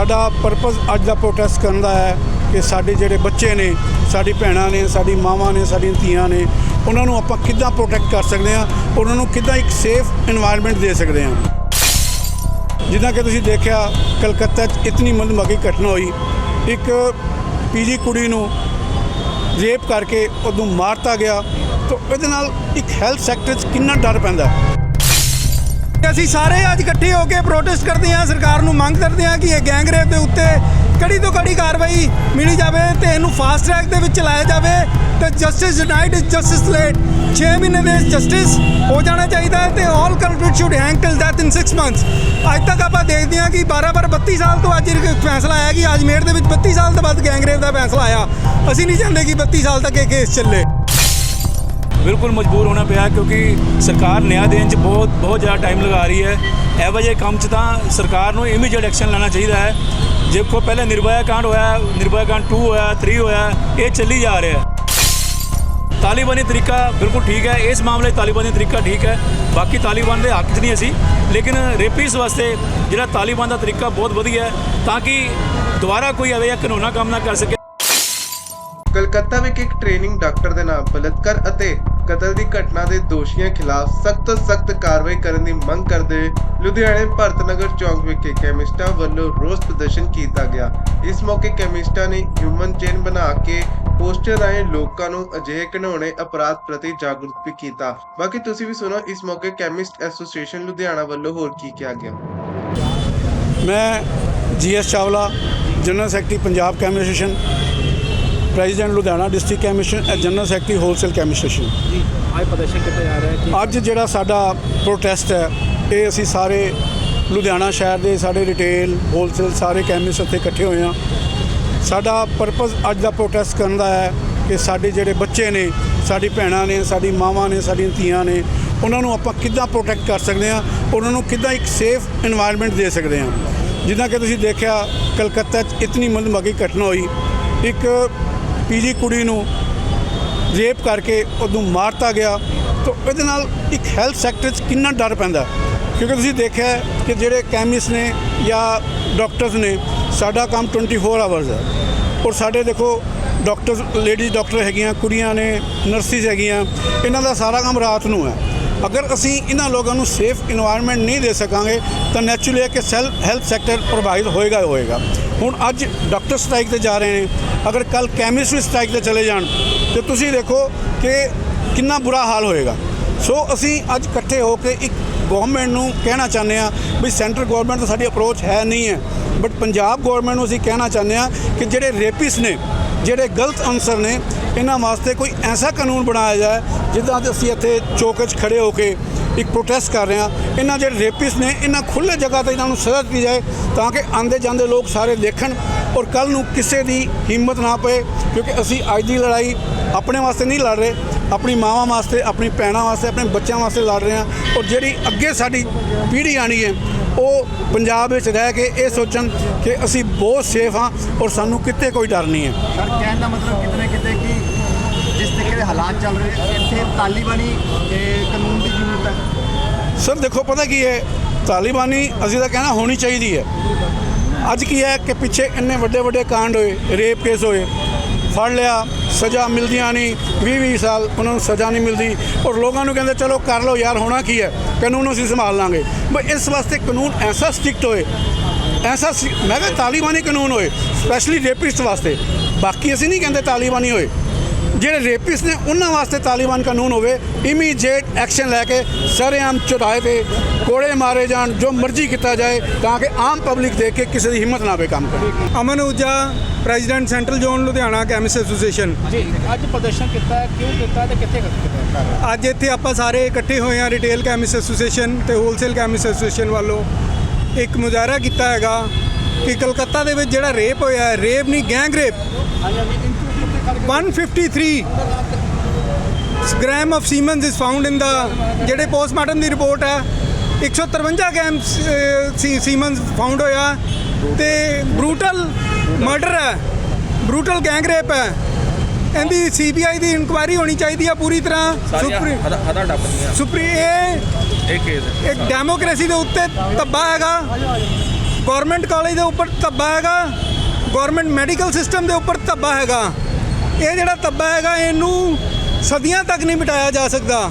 ਸਾਡਾ ਪਰਪਸ ਅੱਜ ਦਾ ਪ੍ਰੋਟੈਸਟ ਕਰਨ ਦਾ ਹੈ ਕਿ ਸਾਡੇ ਜਿਹੜੇ ਬੱਚੇ ਨੇ, ਸਾਡੀ ਭੈਣਾਂ ਨੇ, ਸਾਡੀ ਮਾਵਾਂ ਨੇ, ਸਾਡੀਆਂ ਧੀਆਂ ਨੇ, ਉਹਨਾਂ ਨੂੰ ਆਪਾਂ ਕਿੱਦਾਂ ਪ੍ਰੋਟੈਕਟ ਕਰ ਸਕਦੇ ਹਾਂ, ਉਹਨਾਂ ਨੂੰ ਕਿੱਦਾਂ ਇੱਕ ਸੇਫ এনवायरमेंट ਦੇ ਸਕਦੇ ਹਾਂ। ਜਿੱਦਾਂ ਕਿ ਤੁਸੀਂ ਦੇਖਿਆ, ਕਲਕੱਤਾ 'ਚ ਇਤਨੀ ਮੰਦਮਗੀ ਘਟਨਾ ਹੋਈ। ਇੱਕ ਪੀਜੀ ਕੁੜੀ ਨੂੰ ਰੇਪ ਕਰਕੇ ਉਹਨੂੰ ਮਾਰਤਾ ਗਿਆ। ਤਾਂ ਇਹਦੇ ਨਾਲ ਇੱਕ ਹੈਲਥ ਸੈਕਟਰ 'ਚ ਕਿੰਨਾ ਡਰ ਪੈਂਦਾ ਅਸੀਂ ਸਾਰੇ ਅੱਜ ਇਕੱਠੇ ਹੋ ਕੇ ਪ੍ਰੋਟੈਸਟ ਕਰਦੇ ਹਾਂ, ਸਰਕਾਰ ਨੂੰ ਮੰਗ ਕਰਦੇ ਹਾਂ ਕਿ ਇਹ ਗੈਂਗਰੇਪ ਦੇ ਉੱਤੇ ਕੜੀ ਤੋਂ ਕੜੀ ਕਾਰਵਾਈ ਮਿਲੀ ਜਾਵੇ ਤੇ ਇਹਨੂੰ ਫਾਸਟ ਟਰੈਕ ਦੇ ਵਿੱਚ ਚਲਾਇਆ ਜਾਵੇ ਤੇ justice denied is justice late 6 ਮਹੀਨੇ ਦੇ ਜਸਟਿਸ ਹੋ ਜਾਣਾ ਚਾਹੀਦਾ ਹੈ ਤੇ all culprit should hang till death in 6 months ਅੱਜ ਤੱਕ ਆਪਾਂ ਦੇਖਦੇ ਹਾਂ ਕਿ 12 ਬਾਰ 32 ਸਾਲ ਤੋਂ ਅੱਜ ਇਹ ਫੈਸਲਾ ਆਇਆ ਕਿ ਅਜਮੇਰ ਦੇ ਵਿੱਚ 32 ਸਾਲ ਤੋਂ ਬਾਅਦ ਗੈਂਗਰੇਪ ਦਾ ਫੈਸਲਾ ਆਇਆ। ਅਸੀਂ ਨਹੀਂ ਚਾਹੁੰਦੇ ਕਿ 32 ਸਾਲ ਤੱਕ ਇਹ ਕੇਸ ਚੱਲੇ। ਬਿਲਕੁਲ ਮਜਬੂਰ ਹੋਣਾ ਪਿਆ ਕਿਉਂਕਿ ਸਰਕਾਰ ਨਿਆਂ ਦੇਣ 'ਚ ਬਹੁਤ ਬਹੁਤ ਜ਼ਿਆਦਾ ਟਾਈਮ ਲਗਾ ਰਹੀ ਹੈ। ਇਹੋ ਜਿਹੇ ਕੰਮ 'ਚ ਤਾਂ ਸਰਕਾਰ ਨੂੰ ਇਮੀਡੀਏਟ ਐਕਸ਼ਨ ਲੈਣਾ ਚਾਹੀਦਾ ਹੈ। ਦੇਖੋ, ਪਹਿਲੇ ਨਿਰਭਇਆ ਕਾਂਡ ਹੋਇਆ, ਨਿਰਭਇਆ ਕਾਂਡ 2 ਹੋਇਆ 3 ਹੋਇਆ, ਇਹ ਚੱਲੀ ਜਾ ਰਿਹਾ ਹੈ। ਤਾਲਿਬਾਨੀ ਤਰੀਕਾ ਬਿਲਕੁਲ ਠੀਕ ਹੈ, ਇਸ ਮਾਮਲੇ ਤਾਲਿਬਾਨੀ ਤਰੀਕਾ ਠੀਕ ਹੈ। ਬਾਕੀ ਤਾਲਿਬਾਨ ਦੇ ਹੱਕ 'ਚ ਨਹੀਂ ਅਸੀਂ, ਲੇਕਿਨ ਰੇਪੀਸ ਵਾਸਤੇ ਜਿਹੜਾ ਤਾਲਿਬਾਨ ਦਾ ਤਰੀਕਾ ਬਹੁਤ ਵਧੀਆ ਹੈ, ਤਾਂ ਕਿ ਦੁਬਾਰਾ ਕੋਈ ਅਵੇ ਕਾਨੂੰਨਾ ਕੰਮ ਨਾ ਕਰ ਸਕੇ। ਕਲਕੱਤਾ ਵਿਖੇ ਇੱਕ ਟ੍ਰੇਨਿੰਗ ਡਾਕਟਰ ਦੇ ਨਾਮ ਬਲਤਕਾਰ ਅਤੇ ਕਤਲ ਦੀ ਘਟਨਾ ਦੇ ਦੋਸ਼ੀਆਂ ਖਿਲਾਫ ਸਖਤ ਸਖਤ ਕਾਰਵਾਈ ਕਰਨ ਦੀ ਮੰਗ ਕਰਦੇ ਹੋਏ ਲੁਧਿਆਣੇ ਭਰਤਨਗਰ ਚੌਂਕ ਵਿਖੇ ਕੈਮਿਸਟਾਂ ਵੱਲੋਂ ਰੋਸ ਪ੍ਰਦਰਸ਼ਨ ਕੀਤਾ ਗਿਆ। ਇਸ ਮੌਕੇ ਕੈਮਿਸਟਾਂ ਨੇ ਹਿਊਮਨ ਚੇਨ ਬਣਾ ਕੇ ਪੋਸਟਰ ਰਾਹੀਂ ਲੋਕਾਂ ਨੂੰ ਅਜਿਹੇ ਘਿਨੌਣੇ ਅਪਰਾਧ ਪ੍ਰਤੀ ਜਾਗਰੂਕ ਵੀ ਕੀਤਾ। ਬਾਕੀ ਤੁਸੀਂ ਵੀ ਸੁਣੋ, ਇਸ ਮੌਕੇ ਕੈਮਿਸਟ ਐਸੋਸੀਏਸ਼ਨ ਲੁਧਿਆਣਾ ਵੱਲੋਂ ਹੋਰ ਕੀ ਕਿਹਾ ਗਿਆ? ਮੈਂ GS Chawla, general secretary, Punjab ਕੈਮਿਸਟ੍ਰੇਸ਼ਨ। President Ludhiana district commission general secretary wholesale commission ਜੀ ਅੱਜ ਪ੍ਰਦਰਸ਼ਨ ਕੀਤਾ ਜਾ ਰਿਹਾ ਹੈ ਅੱਜ ਜਿਹੜਾ ਸਾਡਾ ਪ੍ਰੋਟੈਸਟ ਹੈ ਇਹ ਅਸੀਂ ਸਾਰੇ ਲੁਧਿਆਣਾ ਸ਼ਹਿਰ ਦੇ ਸਾਡੇ ਰਿਟੇਲ ਹੋਲਸੇਲ ਸਾਰੇ ਕੈਮਿਸਟ ਉੱਥੇ ਇਕੱਠੇ ਹੋਏ ਆ ਸਾਡਾ ਪਰਪਸ ਅੱਜ ਦਾ ਪ੍ਰੋਟੈਸਟ ਕਰਨ ਦਾ ਹੈ ਕਿ ਸਾਡੇ ਜਿਹੜੇ ਬੱਚੇ ਨੇ ਸਾਡੀ ਭੈਣਾਂ ਨੇ ਸਾਡੀ ਮਾਵਾਂ ਨੇ ਸਾਡੀਆਂ ਧੀਆਂ ਨੇ ਉਹਨਾਂ ਨੂੰ ਆਪਾਂ ਕਿੱਦਾਂ ਪ੍ਰੋਟੈਕਟ ਕਰ ਸਕਦੇ ਆ ਉਹਨਾਂ ਨੂੰ ਕਿੱਦਾਂ ਇੱਕ ਸੇਫ এনवायरमेंट ਦੇ ਸਕਦੇ ਆ ਜਿੱਦਾਂ ਕਿ ਤੁਸੀਂ ਦੇਖਿਆ ਕਲਕੱਤਾ 'ਚ ਇਤਨੀ ਮੰਦਮਗੀ ਘਟਨਾ ਹੋਈ। ਇੱਕ ਪੀਜੀ ਕੁੜੀ ਨੂੰ ਰੇਪ ਕਰਕੇ ਉਹਨੂੰ ਮਾਰਤਾ ਗਿਆ, ਤਾਂ ਇਹਦੇ ਨਾਲ ਇੱਕ ਹੈਲਥ ਸੈਕਟਰ 'ਚ ਕਿੰਨਾ ਡਰ ਪੈਂਦਾ? ਕਿਉਂਕਿ ਤੁਸੀਂ ਦੇਖਿਆ ਕਿ ਜਿਹੜੇ ਕੈਮਿਸਟ ਨੇ ਜਾਂ ਡਾਕਟਰਸ ਨੇ, ਸਾਡਾ ਕੰਮ 24 ਆਵਰਸ ਹੈ। ਔਰ ਸਾਡੇ ਦੇਖੋ ਡਾਕਟਰਸ ਲੇਡੀਜ਼ ਡਾਕਟਰ ਹੈਗੀਆਂ, ਕੁੜੀਆਂ ਨੇ ਨਰਸਿਸ ਹੈਗੀਆਂ, ਇਹਨਾਂ ਦਾ ਸਾਰਾ ਕੰਮ ਰਾਤ ਨੂੰ ਹੈ। ਅਗਰ ਅਸੀਂ ਇਹਨਾਂ ਲੋਕਾਂ ਨੂੰ ਸੇਫ এনवायरमेंट ਨਹੀਂ ਦੇ ਸਕਾਂਗੇ, ਤਾਂ ਨੈਚੁਰਲੀ ਹੈ ਕਿ ਸੈਲਫ ਹੈਲਪ ਸੈਕਟਰ ਪ੍ਰਭਾਵਿਤ ਹੋਏਗਾ ਹੋਏਗਾ। ਹੁਣ ਅੱਜ ਡਾਕਟਰ ਸਟ੍ਰਾਈਕ ਤੇ ਜਾ ਰਹੇ ਨੇ। ਅਗਰ ਕੱਲ ਕੈਮਿਸਟ ਵੀ ਸਟ੍ਰਾਈਕ ਤੇ ਚਲੇ ਜਾਣ, ਤੇ ਤੁਸੀਂ ਦੇਖੋ ਕਿ ਕਿੰਨਾ ਬੁਰਾ ਹਾਲ ਹੋਏਗਾ। ਸੋ ਅਸੀਂ ਅੱਜ ਇਕੱਠੇ ਹੋ ਕੇ ਇੱਕ ਗਵਰਨਮੈਂਟ ਨੂੰ ਕਹਿਣਾ ਚਾਹੁੰਦੇ ਆ ਵੀ ਸੈਂਟਰ ਗਵਰਨਮੈਂਟ ਤੋਂ ਸਾਡੀ ਅਪਰੋਚ ਹੈ ਨਹੀਂ ਹੈ। ਬਟ ਪੰਜਾਬ ਗਵਰਨਮੈਂਟ ਨੂੰ ਅਸੀਂ ਕਹਿਣਾ ਚਾਹੁੰਦੇ ਆ ਕਿ ਜਿਹੜੇ ਰੇਪਿਸ ਨੇ, ਜਿਹੜੇ ਗਲਤ ਅਨਸਰ ਨੇ ਇਹਨਾਂ ਵਾਸਤੇ ਕੋਈ ਐਸਾ ਕਾਨੂੰਨ ਬਣਾਇਆ ਜਾਏ ਜਿੱਦਾਂ ਅਸੀਂ ਇੱਥੇ ਚੌਕ 'ਚ ਖੜੇ ਹੋ ਕੇ ਇੱਕ ਪ੍ਰੋਟੈਸਟ ਕਰ ਰਹੇ ਹਾਂ। ਇਹਨਾਂ ਜਿਹੜੇ ਰੇਪਿਸ ਨੇ, ਇਹਨਾਂ ਖੁੱਲੇ ਜਗ੍ਹਾ ਤੇ ਇਹਨਾਂ ਨੂੰ ਸਜ਼ਾ ਦਿੱਤੀ ਜਾਏ ਤਾਂ ਕਿ ਆਂਦੇ ਜਾਂਦੇ ਲੋਕ ਸਾਰੇ ਦੇਖਣ ਔਰ ਕੱਲ ਨੂੰ ਕਿਸੇ ਦੀ ਹਿੰਮਤ ਨਾ ਪਏ ਕਿਉਂਕਿ ਅਸੀਂ ਅੱਜ ਦੀ ਲੜਾਈ ਆਪਣੇ ਵਾਸਤੇ ਨਹੀਂ ਲੜ ਰਹੇ, ਆਪਣੀ ਮਾਵਾਂ ਵਾਸਤੇ, ਆਪਣੀ ਭੈਣਾਂ ਵਾਸਤੇ, ਆਪਣੇ ਬੱਚਿਆਂ ਵਾਸਤੇ ਲੜ ਰਹੇ ਹਾਂ ਔਰ ਜਿਹੜੀ ਅੱਗੇ ਸਾਡੀ ਪੀੜ੍ਹੀ ਆਣੀ ਹੈ ਉਹ ਪੰਜਾਬ ਵਿੱਚ ਰਹਿ ਕੇ ਇਹ ਸੋਚਣ ਕਿ ਅਸੀਂ ਬਹੁਤ ਸੇਫ ਹਾਂ ਔਰ ਸਾਨੂੰ ਕਿਤੇ ਕੋਈ ਡਰ ਨਹੀਂ ਹੈ। ਸਰ ਕਹਿਣ ਦਾ ਮਤਲਬ ਕਿਤਨੇ ਕਿਤੇ ਕਿ ਜਿਸ ਤਰੀਕੇ ਦੇ ਹਾਲਾਤ ਚੱਲ ਰਹੇ ਇੱਥੇ ਤਾਲਿਬਾਨੀ ਕਾਨੂੰਨ ਦੀ ਜ਼ਰੂਰਤ ਹੈ। ਸਰ ਦੇਖੋ ਪਤਾ ਕੀ ਹੈ? ਤਾਲਿਬਾਨੀ ਅਸੀਂ ਤਾਂ ਕਹਿਣਾ ਹੋਣੀ ਚਾਹੀਦੀ ਹੈ। ਅੱਜ ਕੀ ਹੈ ਕਿ ਪਿੱਛੇ ਇੰਨੇ ਵੱਡੇ ਵੱਡੇ ਕਾਂਡ ਹੋਏ ਰੇਪ ਕੇਸ ਹੋਏ ਫੜ ਲਿਆ ਸਜ਼ਾ ਮਿਲਦੀਆਂ ਨਹੀਂ 20 20 ਸਾਲ ਉਹਨਾਂ ਨੂੰ ਸਜ਼ਾ ਨਹੀਂ ਮਿਲਦੀ। ਔਰ ਲੋਕਾਂ ਨੂੰ ਕਹਿੰਦੇ, ਚਲੋ ਕਰ ਲਓ ਯਾਰ, ਹੋਣਾ ਕੀ ਹੈ? ਕਾਨੂੰਨ ਅਸੀਂ ਸੰਭਾਲ ਲਾਂਗੇ। ਬਈ ਇਸ ਵਾਸਤੇ ਕਾਨੂੰਨ ਐਸਾ ਸਟ੍ਰਿਕਟ ਹੋਏ, ਐਸਾ ਸੀ- ਮੈਂ ਕਿਹਾ ਤਾਲਿਬਾਨੀ ਕਾਨੂੰਨ ਹੋਏ, ਸਪੈਸ਼ਲੀ ਰੇਪਿਸਟ ਵਾਸਤੇ। ਬਾਕੀ ਅਸੀਂ ਨਹੀਂ ਕਹਿੰਦੇ ਤਾਲਿਬਾਨੀ ਹੋਏ। ਜਿਹੜੇ ਰੇਪਿਸਟ ਨੇ, ਉਹਨਾਂ ਵਾਸਤੇ ਤਾਲਿਬਾਨ ਕਾਨੂੰਨ ਹੋਵੇ ਇਮੀਡੀਏਟ ਐਕਸ਼ਨ ਲੈ ਕੇ ਸਰੇਆਮ ਚੁਰਾਏ ਤੇ ਕੋੜੇ ਮਾਰੇ ਜਾਣ, ਜੋ ਮਰਜ਼ੀ ਕੀਤਾ ਜਾਏ, ਤਾਂ ਕਿ ਆਮ ਪਬਲਿਕ ਦੇਖ ਕੇ ਕਿਸੇ ਦੀ ਹਿੰਮਤ ਨਾ ਆਵੇ ਕੰਮ ਕਰੇ Aman ਊਜਾ president central zone Ludhiana chemist association. ਜੀ ਅੱਜ ਪ੍ਰਦਰਸ਼ਨ ਕੀਤਾ ਕਿਉਂ ਕੀਤਾ ਤੇ ਕਿੱਥੇ ਕੀਤਾ ਅੱਜ ਇੱਥੇ ਆਪਾਂ ਸਾਰੇ ਇਕੱਠੇ ਹੋਏ ਹਾਂ ਰਿਟੇਲ ਕੈਮਿਸਟ ਐਸੋਸੀਏਸ਼ਨ ਤੇ ਹੋਲਸੇਲ ਕੈਮਿਸਟ ਐਸੋਸੀਏਸ਼ਨ ਵੱਲੋਂ। ਇੱਕ ਮੁਜ਼ਾਹਰਾ ਕੀਤਾ ਹੈਗਾ ਕਿ ਕਲਕੱਤਾ ਦੇ ਵਿੱਚ ਜਿਹੜਾ ਰੇਪ ਹੋਇਆ ਹੈ ਰੇਪ ਨਹੀਂ gang rape. 153 gram of semens is found in the ਜਿਹੜੇ ਪੋਸਟਮਾਰਟਮ ਦੀ ਰਿਪੋਰਟ ਹੈ 153 ਗ੍ਰਾਮ ਸੀਮਨਸ ਫਾਊਂਡ ਹੋਇਆ ਤੇ ਬਰੂਟਲ ਮਰਡਰ ਹੈ। ਬਰੂਟਲ ਗੈਂਗ ਰੇਪ ਹੈ। ਇਹਦੀ ਸੀਬੀਆਈ ਦੀ ਇਨਕੁਆਇਰੀ ਹੋਣੀ ਚਾਹੀਦੀ ਹੈ ਪੂਰੀ ਤਰ੍ਹਾਂ। ਸੁਪਰੀ ਹਦਾ ਡੱਬਦੀਆਂ ਸੁਪਰੀ ਇਹ ਇਹ ਕੇਸ ਇੱਕ ਡੈਮੋਕ੍ਰੇਸੀ ਦੇ ਉੱਤੇ ਧੱਬਾ ਹੈਗਾ। ਗਵਰਨਮੈਂਟ ਕਾਲਜ ਦੇ ਉੱਪਰ ਧੱਬਾ ਹੈਗਾ। ਗਵਰਨਮੈਂਟ ਮੈਡੀਕਲ ਸਿਸਟਮ ਦੇ ਉੱਪਰ ਧੱਬਾ ਹੈਗਾ। ਇਹ ਜਿਹੜਾ ਧੱਬਾ ਹੈਗਾ ਇਹਨੂੰ ਸਦੀਆਂ ਤੱਕ ਨਹੀਂ ਮਿਟਾਇਆ ਜਾ ਸਕਦਾ।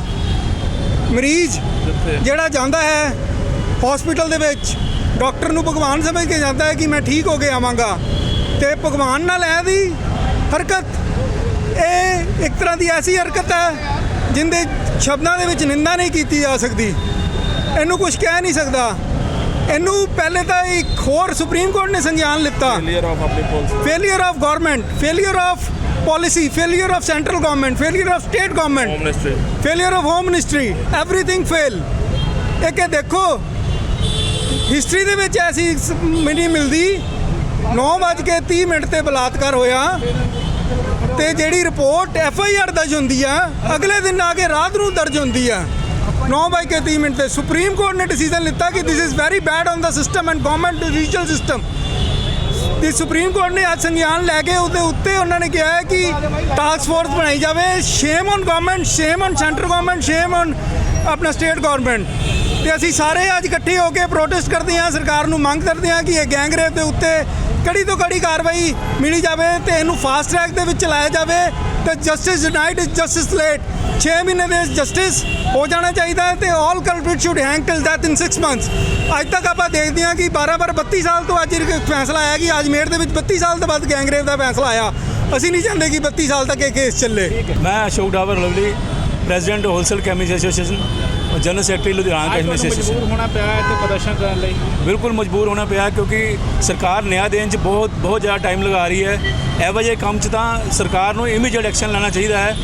ਮਰੀਜ਼ ਜਿਹੜਾ ਜਾਂਦਾ ਹੈ ਹਸਪੀਟਲ ਦੇ ਵਿੱਚ ਡਾਕਟਰ ਨੂੰ ਭਗਵਾਨ ਸਮਝ ਕੇ ਜਾਂਦਾ ਹੈ ਕਿ ਮੈਂ ਠੀਕ ਹੋ ਕੇ ਆਵਾਂਗਾ। ਤੇ ਭਗਵਾਨ ਨਾਲ ਇਹ ਦੀ ਹਰਕਤ। ਇਹ ਇੱਕ ਤਰ੍ਹਾਂ ਦੀ ਐਸੀ ਹਰਕਤ ਹੈ ਜਿੰਦੇ ਸ਼ਬਦਾਂ ਦੇ ਵਿੱਚ ਨਿੰਦਾ ਨਹੀਂ ਕੀਤੀ ਜਾ ਸਕਦੀ। ਇਹਨੂੰ ਕੁਝ ਕਹਿ ਨਹੀਂ ਸਕਦਾ। ਇਹਨੂੰ ਪਹਿਲੇ ਤਾਂ ਇੱਕ ਹੋਰ ਸੁਪਰੀਮ ਕੋਰਟ ਨੇ ਸੰਗਿਆਨ ਲਿੱਤਾ। ਫੇਲਿਅਰ ਆਫ ਆਪਣੀ policy failure of government failure of policy failure of central government failure of state government ministry failure of home ministry everything fail ਇਹ ਕਿ ਦੇਖੋ ਹਿਸਟਰੀ ਦੇ ਵਿੱਚ ਐਸੀ ਮਿਲਦੀ 9:30 ਮਿੰਟ ਤੇ ਬਲਾਤਕਾਰ ਹੋਇਆ ਤੇ ਜਿਹੜੀ ਰਿਪੋਰਟ ਐਫ ਆਈ ਆਰ ਦਰਜ ਹੁੰਦੀ ਆ, ਅਗਲੇ ਦਿਨ ਆ ਕੇ ਰਾਤ ਨੂੰ ਦਰਜ ਹੁੰਦੀ ਆ। 9:30 ਮਿੰਟ ਤੇ ਸੁਪਰੀਮ ਕੋਰਟ ਨੇ ਡਿਸੀਜਨ ਲਿੱਤਾ ਕਿ this is very bad on the system and government judicial system ਤੇ ਸੁਪਰੀਮ ਕੋਰਟ ਨੇ ਅੱਜ ਸੰਗਿਆਨ ਲੈ ਕੇ ਉਹਦੇ ਉੱਤੇ ਉਹਨਾਂ ਨੇ ਕਿਹਾ ਹੈ ਕਿ ਟਾਸਕ ਫੋਰਸ ਬਣਾਈ ਜਾਵੇ। Shame on government shame on centre government shame on ਆਪਣਾ ਸਟੇਟ ਗਵਰਨਮੈਂਟ ਤੇ ਅਸੀਂ ਸਾਰੇ ਅੱਜ ਇਕੱਠੇ ਹੋ ਕੇ ਪ੍ਰੋਟੈਸਟ ਕਰਦੇ ਹਾਂ, ਸਰਕਾਰ ਨੂੰ ਮੰਗ ਕਰਦੇ ਹਾਂ ਕਿ ਇਹ ਗੈਂਗਰੇਪ ਦੇ ਉੱਤੇ ਕੜੀ ਤੋਂ ਕੜੀ ਕਾਰਵਾਈ ਮਿਲੀ ਜਾਵੇ ਤੇ ਇਹਨੂੰ ਫਾਸਟ ਟਰੈਕ ਦੇ ਵਿੱਚ ਚਲਾਇਆ ਜਾਵੇ ਤੇ justice denied is justice late 6 ਮਹੀਨੇ ਦੇ ਜਸਟਿਸ ਹੋ ਜਾਣਾ ਚਾਹੀਦਾ ਹੈ ਤੇ all culprit should hang till death in 6 months ਅੱਜ ਤੱਕ ਆਪਾਂ ਦੇਖਦੇ ਹਾਂ ਕਿ 12 ਬਾਰ 32 ਸਾਲ ਤੋਂ ਅੱਜ ਇੱਕ ਫੈਸਲਾ ਆਇਆ ਕਿ ਅਜਮੇਰ ਦੇ ਵਿੱਚ 32 ਸਾਲ ਤੋਂ ਬਾਅਦ ਗੈਂਗਰੇਵ ਦਾ ਫੈਸਲਾ ਆਇਆ। ਅਸੀਂ ਨਹੀਂ ਚਾਹੁੰਦੇ ਕਿ 32 ਸਾਲ ਤੱਕ ਇਹ ਕੇਸ ਚੱਲੇ। ਮੈਂ Ashok Dawar Lovely president wholesale chemist association general secretary Ludhiana chemist association ਮਜਬੂਰ ਹੋਣਾ ਪਿਆ ਹੈ ਤੇ ਪ੍ਰਦਰਸ਼ਨ ਕਰਨ ਲਈ? ਬਿਲਕੁਲ ਮਜਬੂਰ ਹੋਣਾ ਪਿਆ ਕਿਉਂਕਿ ਸਰਕਾਰ ਨਿਆਂ ਦੇਣ 'ਚ ਬਹੁਤ ਬਹੁਤ ਜ਼ਿਆਦਾ ਟਾਈਮ ਲਗਾ ਰਹੀ ਹੈ। ਇਹੋ ਜਿਹੇ ਕੰਮ 'ਚ ਤਾਂ ਸਰਕਾਰ ਨੂੰ ਇਮੀਡੀਏਟ ਐਕਸ਼ਨ ਲੈਣਾ ਚਾਹੀਦਾ ਹੈ।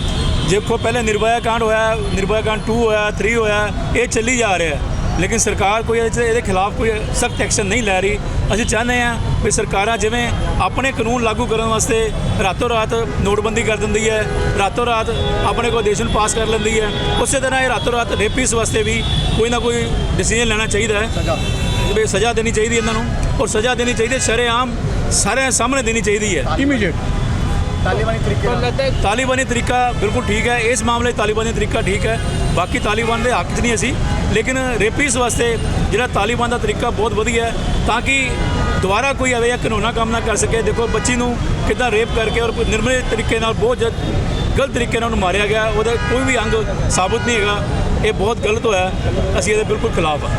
ਦੇਖੋ ਪਹਿਲੇ ਨਿਰਭਇਆ ਕਾਂਡ ਹੋਇਆ ਨਿਰਭਇਆ ਕਾਂਡ 2 ਹੋਇਆ 3 ਹੋਇਆ ਇਹ ਚੱਲੀ ਜਾ ਰਿਹਾ ਹੈ। ਲੇਕਿਨ ਸਰਕਾਰ ਕੋਈ ਇਹਦੇ ਖਿਲਾਫ ਕੋਈ ਸਖਤ ਐਕਸ਼ਨ ਨਹੀਂ ਲੈ ਰਹੀ। ਅਸੀਂ ਚਾਹੁੰਦੇ ਹਾਂ ਵੀ ਸਰਕਾਰਾਂ ਜਿਵੇਂ ਆਪਣੇ ਕਾਨੂੰਨ ਲਾਗੂ ਕਰਨ ਵਾਸਤੇ ਰਾਤੋਂ ਰਾਤ ਨੋਟਬੰਦੀ ਕਰ ਦਿੰਦੀ ਹੈ ਰਾਤੋਂ ਰਾਤ ਆਪਣੇ ਕੋਈ ਦੇਸ਼ ਨੂੰ ਪਾਸ ਕਰ ਲੈਂਦੀ ਹੈ ਉਸੇ ਤਰ੍ਹਾਂ ਇਹ ਰਾਤੋਂ ਰਾਤ ਰੇਪਿਸ ਵਾਸਤੇ ਵੀ ਕੋਈ ਨਾ ਕੋਈ ਡਿਸੀਜਨ ਲੈਣਾ ਚਾਹੀਦਾ ਹੈ। ਵੀ ਸਜ਼ਾ ਦੇਣੀ ਚਾਹੀਦੀ ਇਹਨਾਂ ਨੂੰ ਔਰ ਸਜ਼ਾ ਦੇਣੀ ਚਾਹੀਦੀ ਸ਼ਰੇਆਮ ਸਾਰਿਆਂ ਸਾਹਮਣੇ ਦੇਣੀ ਚਾਹੀਦੀ ਹੈ। ਇਮੀਡੀਏਟ ਤਾਲਿਬਾਨੀ ਤਰੀਕੇ ਪਰ ਨਾਲ। ਲੱਗਦਾ ਹੈ ਤਾਲਿਬਾਨੀ ਤਰੀਕਾ ਬਿਲਕੁਲ ਠੀਕ ਹੈ। ਇਸ ਮਾਮਲੇ 'ਚ ਤਾਲਿਬਾਨੀ ਤਰੀਕਾ ਠੀਕ ਹੈ। ਬਾਕੀ ਤਾਲਿਬਾਨ ਦੇ ਹੱਕ 'ਚ ਨਹੀਂ ਅਸੀਂ। ਲੇਕਿਨ ਰੇਪੀਸ ਵਾਸਤੇ ਜਿਹੜਾ ਤਾਲਿਬਾਨ ਦਾ ਤਰੀਕਾ ਬਹੁਤ ਵਧੀਆ ਹੈ ਤਾਂ ਕਿ ਦੁਬਾਰਾ ਕੋਈ ਐਵੇਂ ਜਿਹਾ ਕਾਨੂੰਨਾ ਕੰਮ ਨਾ ਕਰ ਸਕੇ। ਦੇਖੋ ਬੱਚੀ ਨੂੰ ਕਿੱਦਾਂ ਰੇਪ ਕਰਕੇ ਔਰ ਨਿਰਮਲ ਤਰੀਕੇ ਨਾਲ ਬਹੁਤ ਜ- ਗਲਤ ਤਰੀਕੇ ਨਾਲ ਉਹਨੂੰ ਮਾਰਿਆ ਗਿਆ ਉਹਦਾ ਕੋਈ ਵੀ ਅੰਗ ਸਾਬਤ ਨਹੀਂ ਹੈਗਾ। ਇਹ ਬਹੁਤ ਗਲਤ ਹੋਇਆ। ਅਸੀਂ ਇਹਦੇ ਬਿਲਕੁਲ ਖਿਲਾਫ ਹਾਂ।